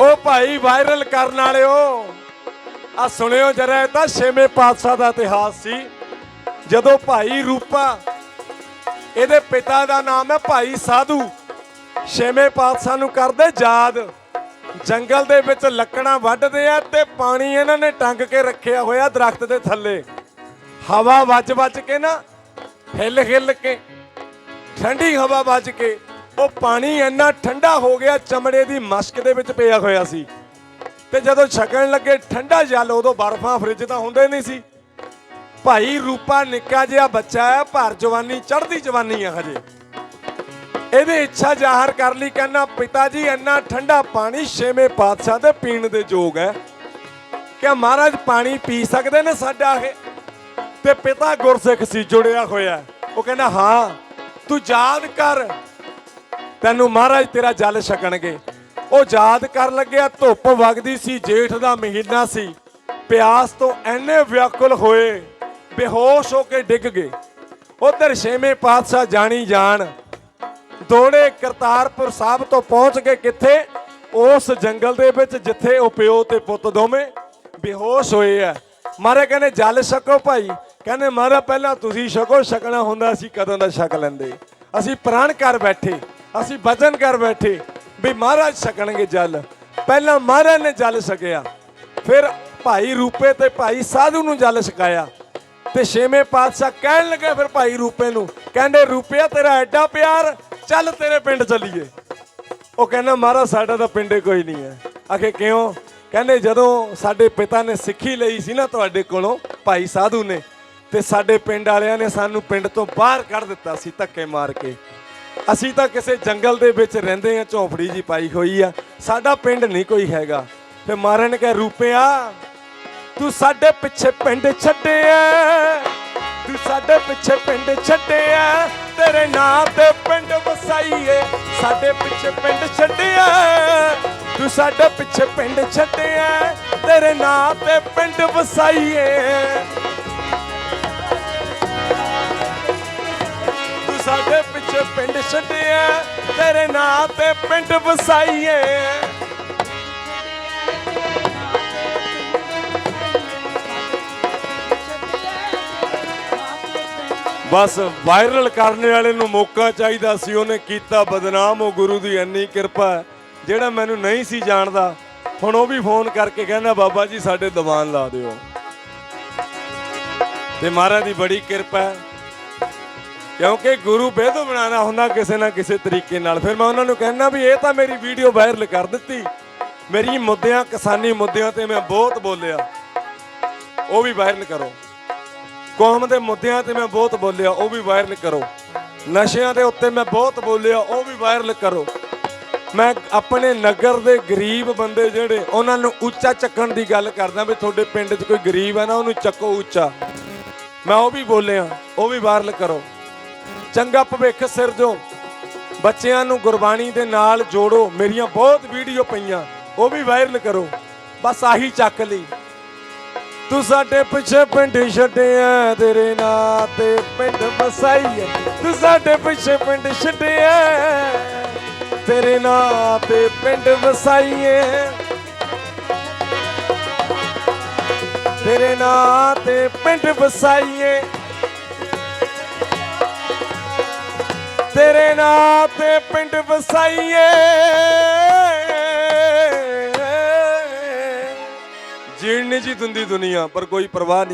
ਉਹ ਭਾਈ ਵਾਇਰਲ ਕਰਨ ਵਾਲਿਓ ਆ ਸੁਣਿਓ ਜਰਾ ਇਹ ਤਾਂ ਛੇਵੇਂ ਪਾਤਸ਼ਾਹ ਦਾ ਇਤਿਹਾਸ ਸੀ। ਜਦੋਂ ਭਾਈ ਰੂਪਾ, ਇਹਦੇ ਪਿਤਾ ਦਾ ਨਾਮ ਹੈ ਭਾਈ ਸਾਧੂ। ਛੇਵੇਂ ਪਾਤਸ਼ਾਹ ਨੂੰ ਕਰਦੇ ਯਾਦ। ਜੰਗਲ ਦੇ ਵਿੱਚ ਲੱਕੜਾਂ ਵੱਢਦੇ ਆ ਤੇ ਪਾਣੀ ਇਹਨਾਂ ਨੇ ਟੰਗ ਕੇ ਰੱਖਿਆ ਹੋਇਆ ਦਰਖਤ ਦੇ ਥੱਲੇ। ਹਵਾ ਵੱਜ ਵੱਜ ਕੇ ਨਾ ਹਿੱਲ ਹਿੱਲ ਕੇ ਠੰਡੀ ਹਵਾ ਵੱਜ ਕੇ। ਉਹ ਪਾਣੀ ਇੰਨਾ ਠੰਡਾ ਹੋ ਗਿਆ, ਚਮੜੇ ਦੀ ਮਸ਼ਕ ਦੇ ਵਿੱਚ ਪਿਆ ਹੋਇਆ ਸੀ। ਤੇ ਜਦੋਂ ਛਕਣ ਲੱਗੇ, ਠੰਡਾ ਜਲ ਉਦੋਂ ਬਰਫਾਂ ਫ੍ਰਿਜ ਤਾਂ ਹੁੰਦੇ ਨਹੀਂ ਸੀ। ਭਾਈ ਰੂਪਾ ਨਿੱਕਾ ਜਿਹਾ ਬੱਚਾ ਹੈ, ਭਰ ਜਵਾਨੀ, ਚੜ੍ਹਦੀ ਜਵਾਨੀ ਹੈ ਹਜੇ। ਇਹਦੀ ਇੱਛਾ ਜ਼ਾਹਰ ਕਰ ਲਈ, ਕਹਿੰਦਾ, ਪਿਤਾ ਜੀ, ਇੰਨਾ ਠੰਡਾ ਪਾਣੀ ਛੇਵੇਂ ਪਾਤਸ਼ਾਹ ਦੇ ਪੀਣ ਦੇ ਯੋਗ ਹੈ। ਕਿ ਮਹਾਰਾਜ, ਪਾਣੀ ਪੀ ਸਕਦੇ ਨੇ ਸਾਡਾ ਇਹ? ਤੇ ਪਿਤਾ ਗੁਰਸਿੱਖ ਸੀ, ਜੁੜਿਆ ਹੋਇਆ। ਉਹ ਕਹਿੰਦਾ, ਹਾਂ, ਤੂੰ ਯਾਦ ਕਰ ਤੈਨੂੰ ਮਹਾਰਾਜ ਤੇਰਾ ਜਲ ਛਕਣਗੇ। ਉਹ ਯਾਦ ਕਰ ਲੱਗਿਆ, ਧੁੱਪ ਵਗਦੀ ਸੀ, ਜੇਠ ਦਾ ਮਹੀਨਾ ਸੀ। ਪਿਆਸ ਤੋਂ ਐਨੇ ਵਿਆਕੁਲ ਹੋਏ, ਬੇਹੋਸ਼ ਹੋ ਕੇ ਡਿੱਗ ਗਏ। ਉਧਰ ਛੇਵੇਂ ਪਾਤਸ਼ਾਹ ਜਾਣੀ ਜਾਣ। ਦੋੜੇ ਕਰਤਾਰਪੁਰ ਸਾਹਿਬ ਤੋਂ ਪਹੁੰਚ ਕੇ ਕਿੱਥੇ? ਉਸ ਜੰਗਲ ਦੇ ਵਿੱਚ ਜਿੱਥੇ ਉਹ ਪਿਓ ਤੇ ਪੁੱਤ ਦੋਵੇਂ ਬੇਹੋਸ਼ ਹੋਏ ਆ। ਮਾਰੇ ਕਹਿੰਦੇ, ਜਲ ਛਕੋ ਭਾਈ। ਕਹਿੰਦੇ ਮਾਰਾ ਪਹਿਲਾਂ ਤੁਸੀਂ ਛਕੋ, ਛਕਣਾ ਹੁੰਦਾ ਸੀ, ਕਦੋਂ ਦਾ ਛਕ ਲੈਂਦੇ? ਅਸੀਂ ਪ੍ਰਾਣ ਕਰ ਬੈਠੇ। ਅਸੀਂ ਵਚਨ ਕਰ ਬੈਠੇ ਵੀ ਮਹਾਰਾਜ ਛਕਣਗੇ ਜਲ। ਪਹਿਲਾਂ ਮਹਾਰਾਜ ਨੇ ਜਲ ਛਕਿਆ। ਫਿਰ ਭਾਈ ਰੂਪੇ ਤੇ ਭਾਈ ਸਾਧੂ ਨੂੰ ਜਲ ਛਕਾਇਆ। ਤੇ ਛੇਵੇਂ ਪਾਤਸ਼ਾਹ ਕਹਿਣ ਲੱਗੇ ਫਿਰ ਭਾਈ ਰੂਪੇ ਨੂੰ, ਕਹਿੰਦੇ, ਰੂਪਿਆ, ਤੇਰਾ ਐਡਾ ਪਿਆਰ, ਚੱਲ ਤੇਰੇ ਪਿੰਡ ਚੱਲੀਏ। ਉਹ ਕਹਿੰਦਾ, ਮਹਾਰਾਜ, ਸਾਡਾ ਤਾਂ ਪਿੰਡੇ ਕੋਈ ਨਹੀਂ ਹੈ। ਆਖੇ, ਕਿਉਂ? ਕਹਿੰਦੇ, ਜਦੋਂ ਸਾਡੇ ਪਿਤਾ ਨੇ ਸਿੱਖੀ ਲਈ ਸੀ ਨਾ ਤੁਹਾਡੇ ਕੋਲੋਂ, ਭਾਈ ਸਾਧੂ ਨੇ, ਤੇ ਸਾਡੇ ਪਿੰਡ ਵਾਲਿਆਂ ਨੇ ਸਾਨੂੰ ਪਿੰਡ ਤੋਂ ਬਾਹਰ ਕੱਢ ਦਿੱਤਾ ਸੀ ਧੱਕੇ ਮਾਰ ਕੇ। ਅਸੀਂ ਤਾਂ ਕਿਸੇ ਜੰਗਲ ਦੇ ਵਿੱਚ ਰਹਿੰਦੇ ਆ ਝੌਂਪੜੀ ਜੀ ਪਾਈ ਹੋਈ ਆ। ਸਾਡਾ ਪਿੰਡ ਨਹੀਂ ਕੋਈ ਹੈਗਾ। ਫਿਰ ਮਾਰਨ ਨੇ ਰੂਪਿਆ, ਤੂੰ ਸਾਡੇ ਪਿੱਛੇ ਪਿੰਡ ਛੱਡਿਆ, ਤੂੰ ਸਾਡੇ ਪਿੱਛੇ ਪਿੰਡ ਛੱਡਿਆ, ਤੇਰੇ ਨਾਂ ਤੇ ਪਿੰਡ ਵਸਾਈਏ, ਸਾਡੇ ਪਿੱਛੇ ਪਿੰਡ ਛੱਡਿਆ, ਤੂੰ ਸਾਡੇ ਪਿੱਛੇ ਪਿੰਡ ਛੱਡਿਆ, ਤੇਰੇ ਨਾਂ ਤੇ ਪਿੰਡ ਵਸਾਈਏ। ਪਿੰਡ ਛੱਡਿਆ, ਤੇਰੇ ਨਾਂ ਤੇ ਪਿੰਡ ਵਸਾਈਏ। ਬਸ ਵਾਇਰਲ ਕਰਨ ਵਾਲੇ ਨੂੰ ਮੌਕਾ ਚਾਹੀਦਾ ਸੀ, ਉਹਨੇ ਕੀਤਾ ਬਦਨਾਮ, ਉਹ ਗੁਰੂ ਦੀ ਇੰਨੀ ਕਿਰਪਾ ਜਿਹੜਾ ਮੈਨੂੰ ਨਹੀਂ ਸੀ ਜਾਣਦਾ। ਹੁਣ ਉਹ ਵੀ ਫੋਨ ਕਰਕੇ ਕਹਿੰਦਾ, ਬਾਬਾ ਜੀ, ਸਾਡੇ ਦੀਵਾਨ ਲਾ ਦਿਓ। ਤੇ ਮਹਾਰਾਜ ਦੀ ਬੜੀ ਕਿਰਪਾ ਹੈ। ਕਿਉਂਕਿ ਗੁਰੂ ਬੇਦੋ ਬਣਾਉਣਾ ਹੁੰਦਾ ਕਿਸੇ ਨਾ ਕਿਸੇ ਤਰੀਕੇ ਨਾਲ। ਫਿਰ ਮੈਂ ਉਹਨਾਂ ਨੂੰ ਕਹਿਣਾ ਵੀ ਇਹ ਤਾਂ ਮੇਰੀ ਵੀਡੀਓ ਵਾਇਰਲ ਕਰ ਦਿੱਤੀ। ਮੇਰੀ ਮੁੱਦਿਆਂ, ਕਿਸਾਨੀ ਮੁੱਦਿਆਂ ਤੇ ਮੈਂ ਬਹੁਤ ਬੋਲਿਆ। ਉਹ ਵੀ ਵਾਇਰਲ ਕਰੋ। ਕੌਮ ਦੇ ਮੁੱਦਿਆਂ ਤੇ ਮੈਂ ਬਹੁਤ ਬੋਲਿਆ, ਉਹ ਵੀ ਵਾਇਰਲ ਕਰੋ। ਨਸ਼ਿਆਂ ਦੇ ਉੱਤੇ ਮੈਂ ਬਹੁਤ ਬੋਲਿਆ, ਉਹ ਵੀ ਵਾਇਰਲ ਕਰੋ। ਮੈਂ ਆਪਣੇ ਨਗਰ ਦੇ ਗਰੀਬ ਬੰਦੇ ਜਿਹੜੇ, ਉਹਨਾਂ ਨੂੰ ਉੱਚਾ ਚੱਕਣ ਦੀ ਗੱਲ ਕਰਦਾ ਵੀ ਤੁਹਾਡੇ ਪਿੰਡ 'ਚ ਕੋਈ ਗਰੀਬ ਹੈ ਨਾ, ਉਹਨੂੰ ਚੱਕੋ ਉੱਚਾ। ਮੈਂ ਉਹ ਵੀ ਬੋਲਿਆ, ਉਹ ਵੀ ਵਾਇਰਲ ਕਰੋ। ਚੰਗਾ ਭਵਿੱਖ ਸਿਰਜੋ ਬੱਚਿਆਂ ਨੂੰ ਗੁਰਬਾਣੀ ਦੇ ਨਾਲ ਜੋੜੋ। ਮੇਰੀਆਂ ਬਹੁਤ ਵੀਡੀਓ ਪਈਆਂ। ਉਹ ਵੀ ਵਾਇਰਲ ਕਰੋ। ਬਸ ਆਹੀ ਚੱਕ ਲਈ। ਤੂੰ ਸਾਡੇ ਪਿੱਛੇ ਪਿੰਡ ਛੱਡਿਆ ਤੇਰੇ ਨਾਂ ਤੇ ਪਿੰਡ ਵਸਾਈਏ। ਤੂੰ ਸਾਡੇ ਪਿੱਛੇ ਪਿੰਡ ਛੱਡਿਆ ਤੇਰੇ ਨਾਂ ਤੇ ਪਿੰਡ ਵਸਾਈਏ। ਤੇਰੇ ਨਾਂ ਤੇ ਪਿੰਡ ਵਸਾਈਏ। ਤੇਰੇ ਨਾਂ ਤੇ ਪਿੰਡ ਵਸਾਈਏ। ਜੀਣ ਨਹੀਂ ਜੀ ਦਿੰਦੀ ਦੁਨੀਆ ਪਰ ਕੋਈ ਪਰਵਾਹ ਨਹੀਂ।